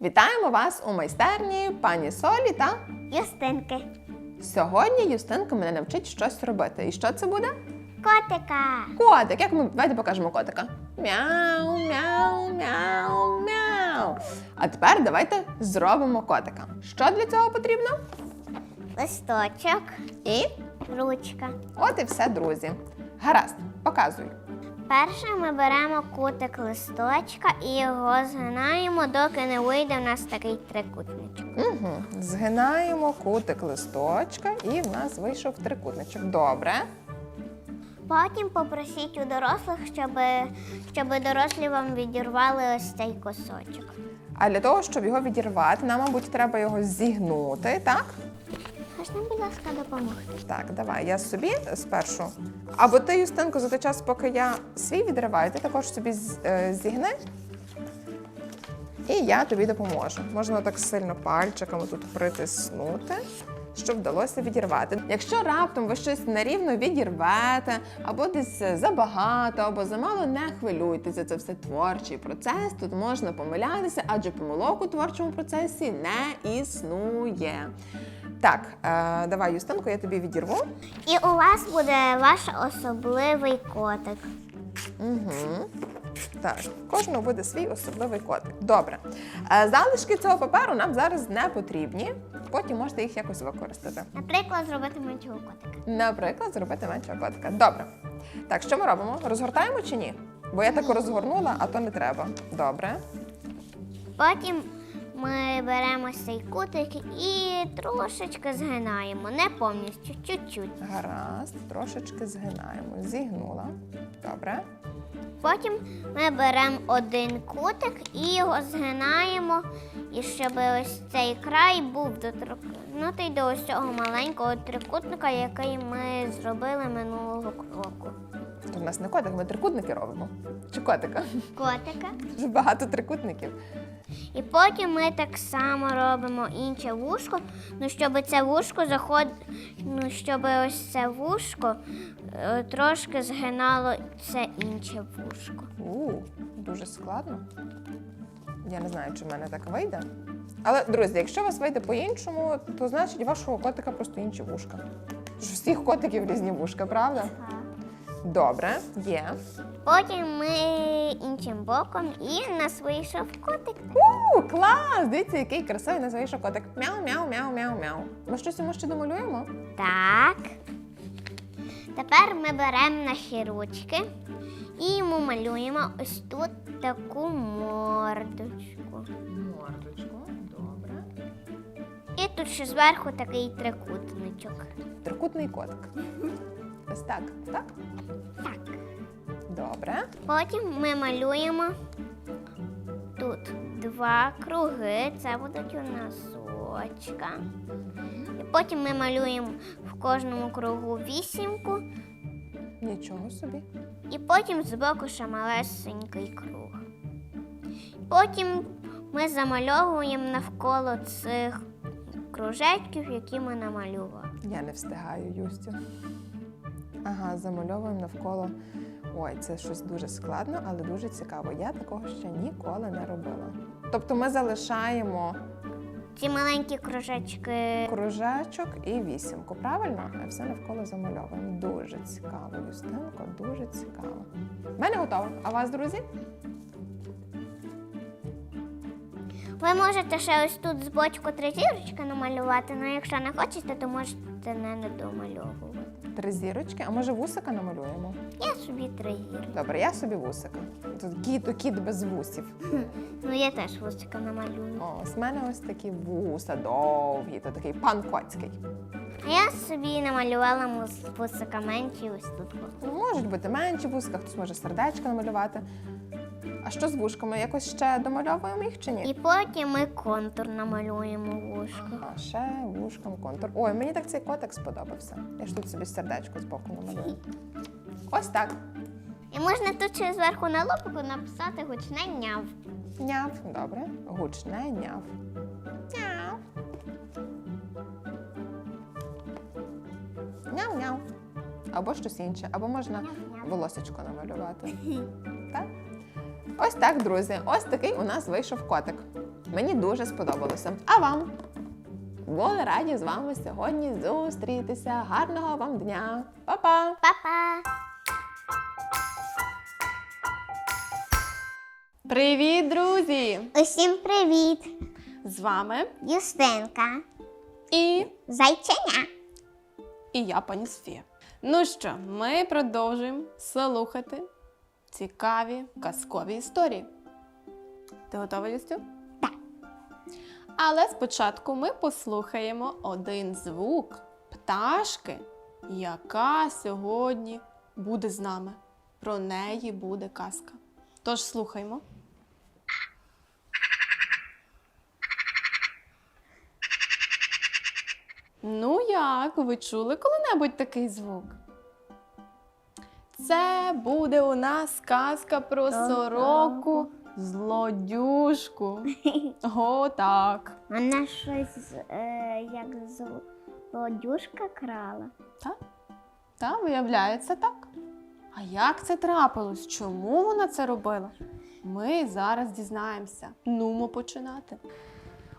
Вітаємо вас у майстерні пані Солі та Юстинки. сьогодні Юстинка мене навчить щось робити. І що це буде? Котика. Котик. Як ми давайте покажемо котика. Мяу, мяу, мяу, мяу. А тепер давайте зробимо котика. Що для цього потрібно? Листочок. І Ручка. от і все, друзі. Гаразд, показуй. Перше ми беремо кутик листочка і його згинаємо, доки не вийде в нас такий трикутничок. Угу. Згинаємо кутик листочка, і в нас вийшов трикутничок. Добре. Потім попросіть у дорослих, щоб, щоб дорослі вам відірвали ось цей кусочок. А для того, щоб його відірвати, нам, мабуть, треба його зігнути, так? Хоч нам, будь ласка, допомогти. Так, давай, я собі спершу. Або ти, Юстинко, за той час, поки я свій відриваю, ти також собі е, зігни. І я тобі допоможу. Можна так сильно пальчиками тут притиснути, щоб вдалося відірвати. Якщо раптом ви щось нерівно відірвете, або десь забагато, або замало, не хвилюйтеся. Це все творчий процес. Тут можна помилятися, адже помилок у творчому процесі не існує. Так, е, давай, Юстинко, я тобі відірву. І у вас буде ваш особливий котик. Угу. Так, кожного буде свій особливий котик. Добре. Е, Залишки цього паперу нам зараз не потрібні. Потім можете їх якось використати. Наприклад, зробити меншого котика. Наприклад, зробити меншого котика. Добре. Так, що ми робимо? Розгортаємо чи ні? Бо я так розгорнула, а то не треба. Добре. Потім ми беремо цей кутик і трошечки згинаємо, не повністю, чуть-чуть. Гаразд, трошечки згинаємо. Зігнула. Добре. Потім ми беремо один кутик і його згинаємо, і щоб ось цей край був доторкнутий до ось цього маленького трикутника, який ми зробили минулого кроку. В нас не котик, ми трикутники робимо. Чи котика? Котика. Дуже багато трикутників. І потім ми так само робимо інше вушко, ну щоб це вушко заход... ну щоб ось це вушко е, трошки згинало це інше вушко. У, дуже складно. Я не знаю, чи в мене так вийде. Але, друзі, якщо у вас вийде по-іншому, то значить у вашого котика просто інші вушка. Ж у всіх котиків різні вушка, правда? Добре, є. Потім ми іншим боком і нас вийшов котик. У, клас! Дивіться, який красивий нас вийшов котик. Мяу, мяу, мяу, мяу, мяу. Ми щось йому ще домалюємо? Так. Тепер ми беремо наші ручки і йому малюємо ось тут таку мордочку. Мордочку, добре. І тут ще зверху такий трикутничок. Трикутний котик. Ось так, так? Так. Добре. Потім ми малюємо тут два круги, це будуть у нас очка. І потім ми малюємо в кожному кругу вісімку, Нічого собі. і потім збоку ще малесенький круг. Потім ми замальовуємо навколо цих кружечків, які ми намалювали. Я не встигаю, Юстю. Ага, замальовуємо навколо. Ой, це щось дуже складно, але дуже цікаво. Я такого ще ніколи не робила. Тобто ми залишаємо Ці маленькі кружечки кружечок і вісімку, правильно? А все навколо замальовуємо. Дуже цікаво, Юстинко, дуже цікаво. У мене готово. А вас, друзі? Ви можете ще ось тут з бочку три зірочки намалювати, але якщо не хочете, то можете не домальовувати. Три зірочки, а може вусика намалюємо? Я собі три зірки. Добре, я собі вусика. Тут кіт, кіт без вусів. Ну я теж вусика намалюю. О, з мене ось такі вуса довгі, то такий пан коцький. А я собі намалювала вусика менші ось тут. Ну, Можуть бути менші вусика, хтось може сердечко намалювати. А що з вушками? Якось ще домальовуємо їх чи ні? І потім ми контур намалюємо вушко. А ще вушком контур. Ой, мені так цей котик сподобався. Я ж тут собі сердечко з боку намалюю. Ось так. І можна тут ще зверху на лобику написати гучне няв. Няв. Добре. Гучне няв. Няв. Няв-няв. Або щось інше, або можна волосечко намалювати. Так? Ось так, друзі. Ось такий у нас вийшов котик. Мені дуже сподобалося. А вам? Були раді з вами сьогодні зустрітися. Гарного вам дня! Па-па! Па-па! Привіт, друзі! Усім привіт! З вами Юстинка, і, зайченя. і я, пані Софія. Ну що, ми продовжуємо слухати цікаві казкові історії. Ти готова, Юстю? Так. Але спочатку ми послухаємо один звук пташки, яка сьогодні буде з нами. Про неї буде казка. Тож слухаймо. Ну як, ви чули коли-небудь такий звук? Це буде у нас казка про сороку злодюшку. О, так. Вона щось е, як злодюшка крала. Та? Та, виявляється так. А як це трапилось? Чому вона це робила? Ми зараз дізнаємося. Нумо починати.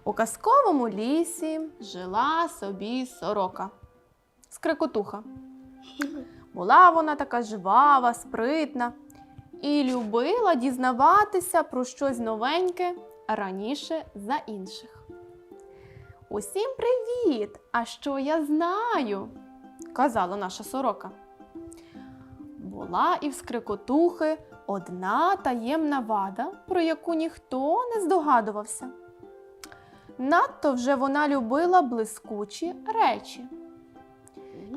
У казковому лісі жила собі сорока. Скрикотуха. Була вона така жвава, спритна і любила дізнаватися про щось новеньке раніше за інших. Усім привіт! А що я знаю? казала наша сорока. Була і в скрикотухи одна таємна вада, про яку ніхто не здогадувався. Надто вже вона любила блискучі речі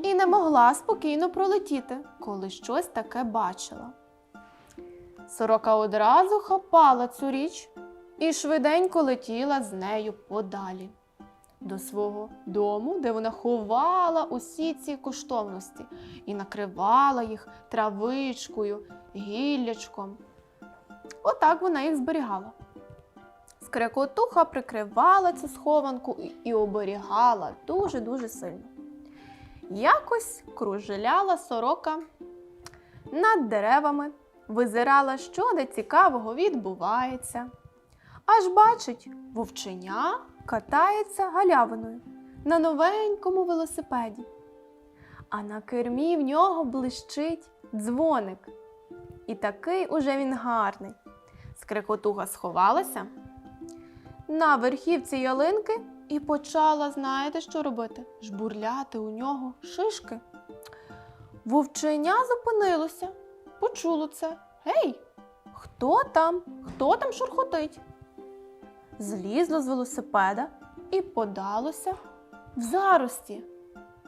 і не могла спокійно пролетіти, коли щось таке бачила. Сорока одразу хапала цю річ і швиденько летіла з нею подалі до свого дому, де вона ховала усі ці коштовності і накривала їх травичкою, гіллячком. Отак вона їх зберігала. Скрекотуха прикривала цю схованку і- оберігала дуже-дуже сильно. Якось кружеляла сорока над деревами, визирала, що де цікавого відбувається. Аж бачить, вовченя катається галявиною на новенькому велосипеді. А на кермі в нього блищить дзвоник. І такий уже він гарний. Скрикотуга сховалася на верхівці ялинки і почала, знаєте, що робити? Жбурляти у нього шишки. Вовченя зупинилося, почуло це. Гей, хто там? Хто там шурхотить? Злізло з велосипеда і подалося в зарості.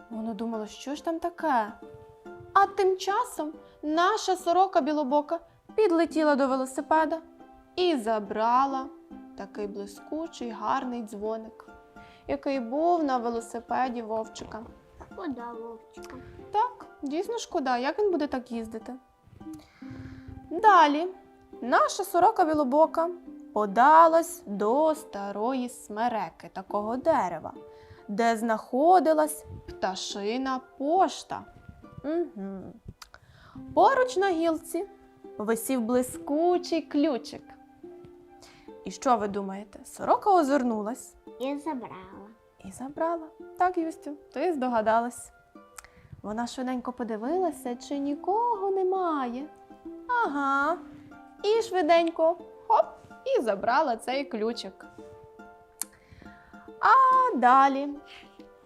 Воно думало, що ж там таке. А тим часом наша сорока білобока підлетіла до велосипеда і забрала такий блискучий гарний дзвоник, який був на велосипеді вовчика. Шкода вовчика. Так, дійсно шкода, як він буде так їздити. Далі наша сорока білобока подалась до старої смереки такого дерева, де знаходилась пташина пошта. Угу. Поруч на гілці висів блискучий ключик. І що ви думаєте? Сорока озирнулась І забрала. і забрала. Так, Юстю, ти здогадалась. Вона швиденько подивилася, чи нікого немає. Ага. І швиденько хоп, і забрала цей ключик. А далі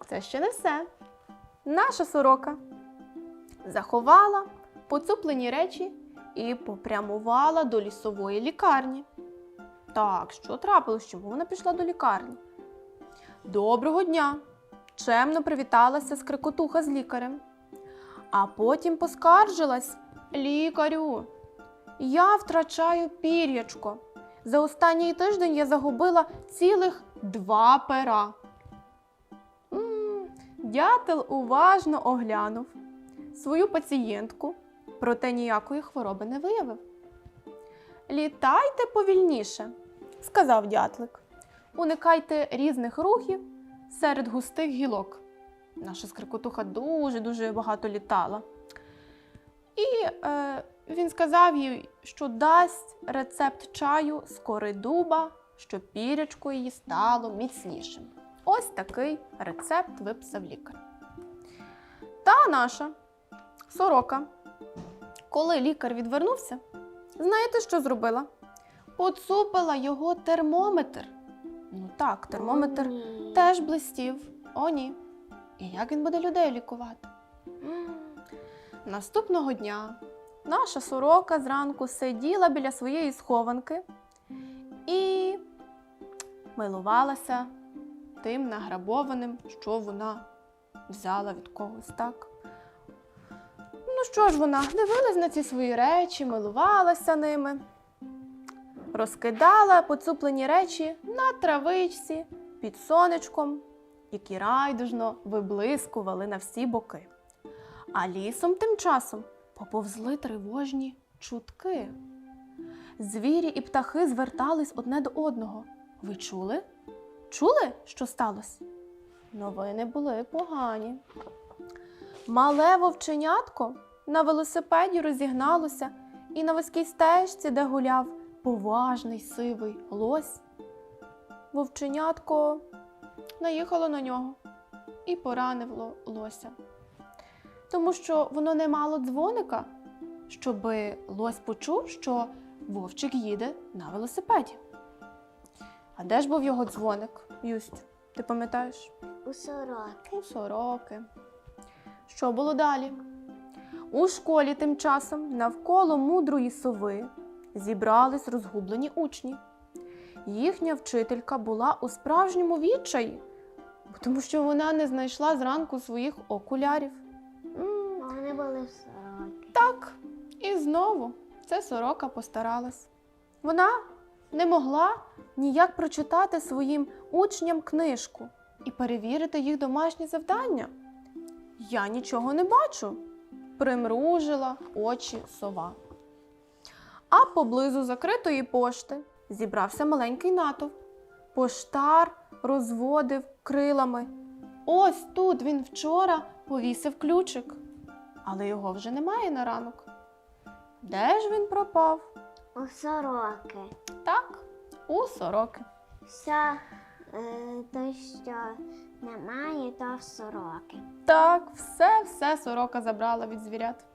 це ще не все. Наша сорока заховала поцуплені речі і попрямувала до лісової лікарні. Так, що трапилось? Чому вона пішла до лікарні? Доброго дня! Чемно привіталася скрикотуха з лікарем. А потім поскаржилась лікарю. Я втрачаю пір'ячко. За останній тиждень я загубила цілих два пера. М, Дятел уважно оглянув свою пацієнтку, проте ніякої хвороби не виявив. Літайте повільніше, сказав дятлик. Уникайте різних рухів серед густих гілок. Наша скрикотуха дуже-дуже багато літала. І е, він сказав їй, що дасть рецепт чаю з кори дуба, щоб пірячко її стало міцнішим. Ось такий рецепт виписав лікар. Та наша сорока, коли лікар відвернувся, знаєте, що зробила? Поцупила його термометр. Ну так, термометр Ні. теж блистів. О, ні. І як він буде людей лікувати? Наступного дня наша сорока зранку сиділа біля своєї схованки і милувалася тим награбованим, що вона взяла від когось, так? Ну що ж вона, дивилась на ці свої речі, милувалася ними, розкидала поцуплені речі на травичці під сонечком, які райдужно виблискували на всі боки. А лісом тим часом поповзли тривожні чутки. Звірі і птахи звертались одне до одного. Ви чули? Чули, що сталося? Новини були погані. Мале вовченятко на велосипеді розігналося і на вузькій стежці, де гуляв поважний сивий лось, вовченятко наїхало на нього і поранило лося. Тому що воно не мало дзвоника, щоби лось почув, що вовчик їде на велосипеді. А де ж був його дзвоник, Юсть? Ти пам'ятаєш? У сороки. У сороки. Що було далі? У школі тим часом навколо мудрої сови зібрались розгублені учні. Їхня вчителька була у справжньому відчаї, тому що вона не знайшла зранку своїх окулярів. Вони були сороки. так, і знову це сорока постаралась. Вона не могла ніяк прочитати своїм учням книжку і перевірити їх домашні завдання. Я нічого не бачу, примружила очі сова. А поблизу закритої пошти зібрався маленький натовп. Поштар розводив крилами. Ось тут він вчора повісив ключик, але його вже немає на ранок. Де ж він пропав? У сороки. Так, у сороки. Все, е, те, що немає, то в сороки. Так, все, все сорока забрала від звірят.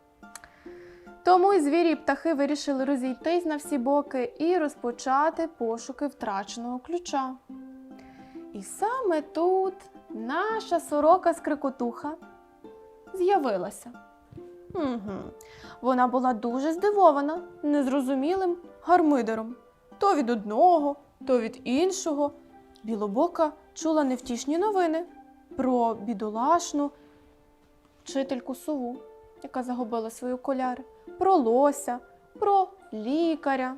Тому і звірі і птахи вирішили розійтись на всі боки і розпочати пошуки втраченого ключа. І саме тут наша сорока скрикотуха з'явилася. Угу. Вона була дуже здивована незрозумілим гармидером. То від одного, то від іншого. Білобока чула невтішні новини про бідолашну вчительку сову, яка загубила свої окуляри, про лося, про лікаря.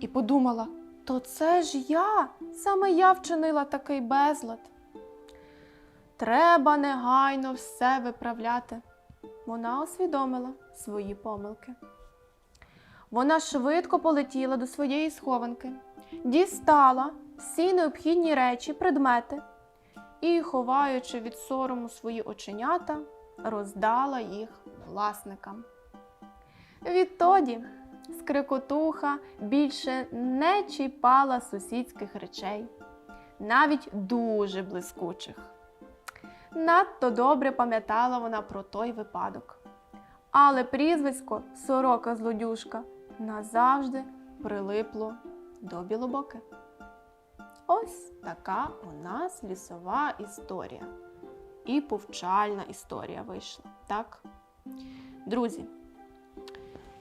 І подумала: то це ж я, саме я вчинила такий безлад. Треба негайно все виправляти. Вона усвідомила свої помилки. Вона швидко полетіла до своєї схованки, дістала всі необхідні речі, предмети і, ховаючи від сорому свої оченята, роздала їх власникам. Відтоді скрикотуха більше не чіпала сусідських речей, навіть дуже блискучих. Надто добре пам'ятала вона про той випадок. Але прізвисько сорока злодюшка назавжди прилипло до білобоки. Ось така у нас лісова історія. І повчальна історія вийшла, так? Друзі,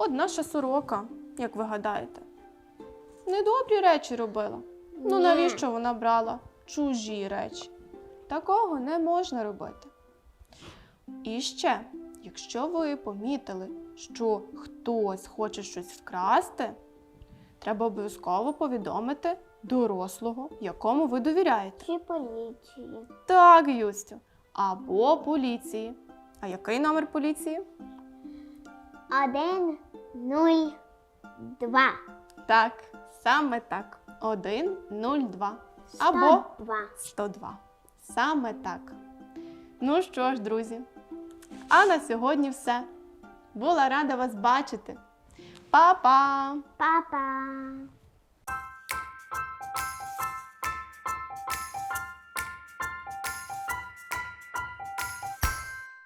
от наша сорока, як ви гадаєте, недобрі речі робила. Ну навіщо вона брала чужі речі? Такого не можна робити. І ще, якщо ви помітили, що хтось хоче щось вкрасти, треба обов'язково повідомити дорослого, якому ви довіряєте. Чи поліції. Так, Юстю. Або поліції. А який номер поліції? Один, нуль, два. Так, саме так. Один, нуль, два. Або 102. 102. Саме так. Ну що ж, друзі, а на сьогодні все. Була рада вас бачити. Па-па! Папа.